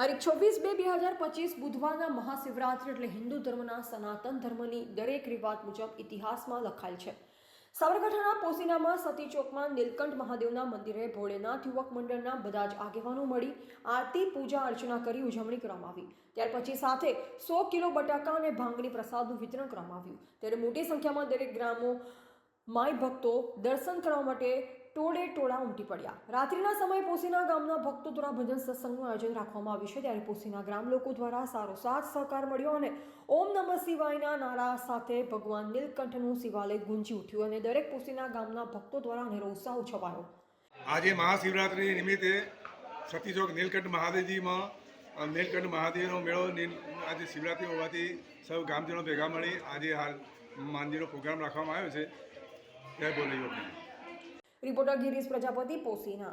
તારીખ છવ્વીસ બે બે હજાર પચીસ બુધવારના મહાશિવરાત્રિ એટલે હિન્દુ ધર્મના સનાતન ધર્મની દરેક રિવાજ મુજબ ઇતિહાસમાં લખાયેલ છે. સાબરકાંઠાના પોસીનામાં સતી ચોકમાં નીલકંઠ મહાદેવના મંદિરે ભોળેનાથ યુવક મંડળના બધા જ આગેવાનો મળી આરતી, પૂજા, અર્ચના કરી ઉજવણી કરવામાં આવી. ત્યાર પછી સાથે સો કિલો બટાકા અને ભાંગની પ્રસાદનું વિતરણ કરવામાં આવ્યું. ત્યારે મોટી સંખ્યામાં દરેક ગ્રામો માય ભક્તો દર્શન કરવા માટે ટોળે ટોળા ઉમટી પડ્યા. રાત્રિના સમયે પોસીના ગામના ભક્તો દ્વારા ભજન સત્સંગનું આયોજન રાખવામાં આવ્યું છે. ત્યારે પોસીના ગ્રામ લોકો દ્વારા સારો સાથ સહકાર મળ્યો અને ઓમ નમઃ શિવાયના નારા સાથે ભગવાન નીલકંઠનું શિવાલય ગુંજી ઉઠ્યું અને દરેક પોસીના ગામના ભક્તો દ્વારા અનેરો ઉત્સાહ ઉછવાયો. આજે મહાશિવરાત્રિ નિમિત્તે સતીચોક નીલકંઠ મહાદેવજીમાં નીલકંઠ મહાદેવનો મેળો આજે શિવરાત્રિ હોવાથી સૌ ગામજનો ભેગા મળી આજે હાલ માંદીનો પ્રોગ્રામ રાખવામાં આવ્યો છે. જય બોલે યોગી રિપોર્ટર ગિરીશ પ્રજાપતિ પોસીના.